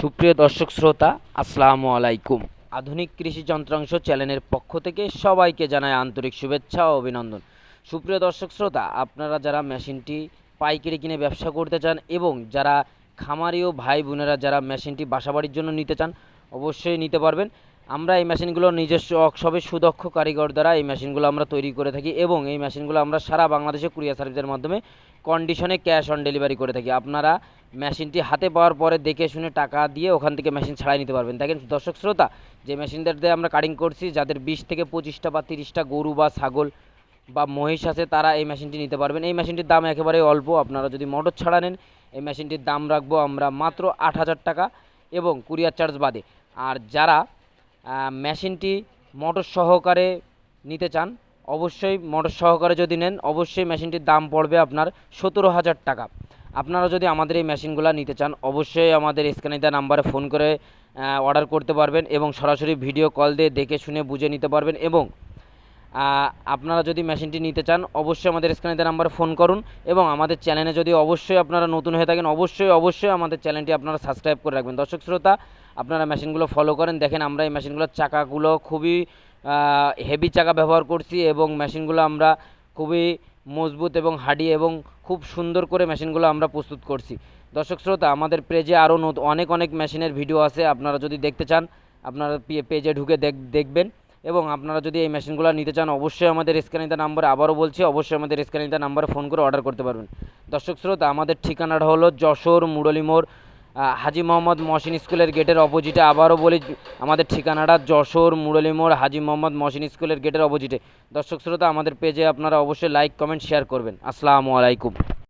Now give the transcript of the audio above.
সুপ্রিয় দর্শক শ্রোতা, আসসালামু আলাইকুম। আধুনিক কৃষি যন্ত্রাংশ চ্যানেলের পক্ষ থেকে সবাইকে জানায় আন্তরিক শুভেচ্ছা ও অভিনন্দন। সুপ্রিয় দর্শক শ্রোতা, আপনারা যারা মেশিনটি, পাইকারি কিনে ব্যবসা করতে চান এবং যারা খামারি ও ভাই বোনেরা যারা মেশিনটি বাসাবাড়ির জন্য নিতে চান, অবশ্যই নিতে পারবেন। আমরা এই মেশিনগুলো নিজস্ব ওয়ার্কশপে সুদক্ষ কারিগর দ্বারা এই মেশিনগুলো আমরা তৈরি করে থাকি এবং এই মেশিনগুলো আমরা সারা বাংলাদেশে কুরিয়ার সার্ভিসের মাধ্যমে কন্ডিশনে ক্যাশ অন ডেলিভারি করে থাকি। আপনারা মেশিনটি হাতে পাওয়ার পরে দেখে শুনে টাকা দিয়ে ওখান থেকে মেশিন ছাড়াই নিতে পারবেন। দেখেন দর্শক শ্রোতা, যে মেশিনদের দিয়ে আমরা কাটিং করছি, যাদের বিশ থেকে পঁচিশটা বা তিরিশটা গরু বা ছাগল বা মহিষ আছে, তারা এই মেশিনটি নিতে পারবেন। এই মেশিনটির দাম একেবারে অল্প। আপনারা যদি মোটর ছাড়া নেন, এই মেশিনটির দাম রাখব আমরা মাত্র আট হাজার টাকা এবং কুরিয়ার চার্জ বাদে। আর যারা মেশিনটি মোটর সহকারে নিতে চান, অবশ্যই মোটর সহকারে যদি নেন, অবশ্যই মেশিনটির দাম পড়বে আপনার সতেরো হাজার টাকা। আপনারা যদি আমাদের এই মেশিনগুলো নিতে চান, অবশ্যই আমাদের দেওয়া নাম্বারে ফোন করে অর্ডার করতে পারবেন এবং সরাসরি ভিডিও কল দিয়ে দেখে শুনে বুঝে নিতে পারবেন এবং আপনারা যদি মেশিনটি নিতে চান, অবশ্যই আমাদের দেওয়া নাম্বারে ফোন করুন এবং আমাদের চ্যানেলে যদি অবশ্যই আপনারা নতুন হয়ে থাকেন, অবশ্যই অবশ্যই আমাদের চ্যানেলটি আপনারা সাবস্ক্রাইব করে রাখবেন। দর্শক, শ্রোতা আপনারা মেশিনগুলো ফলো করেন। দেখেন আমরা এই মেশিনগুলোর চাকাগুলো খুবই হেভি চাকা ব্যবহার করছি এবং মেশিনগুলো আমরা খুবই মজবুত এবং হাডি এবং খুব সুন্দর করে মেশিনগুলো আমরা প্রস্তুত করছি। দর্শক শ্রোতা আমাদের পেজে আরও অনেক অনেক মেশিনের ভিডিও আছে। আপনারা যদি দেখতে চান আপনারা পেজে ঢুকে দেখ দেখবেন এবং আপনারা যদি এই মেশিনগুলো নিতে চান অবশ্যই আমাদের স্ক্যানিং নাম্বারে আবারও বলছি অবশ্যই আমাদের স্ক্যানিং নাম্বারে ফোন করে অর্ডার করতে পারবেন। দর্শক শ্রোতা আমাদের ঠিকানাটা হলো যশোর মুরলী মোড় আহ, হাজি মোহাম্মদ মহসিন স্কুলের গেটের অপোজিটে আবারও বলি, আমাদের ঠিকানাটা যশোর মুরলিমোড়, হাজি মোহাম্মদ মহসিন স্কুলের গেটের অপোজিটে। দর্শক শ্রোতা, আমাদের পেজে আপনারা অবশ্যই লাইক কমেন্ট শেয়ার করবেন। আসসালামু আলাইকুম।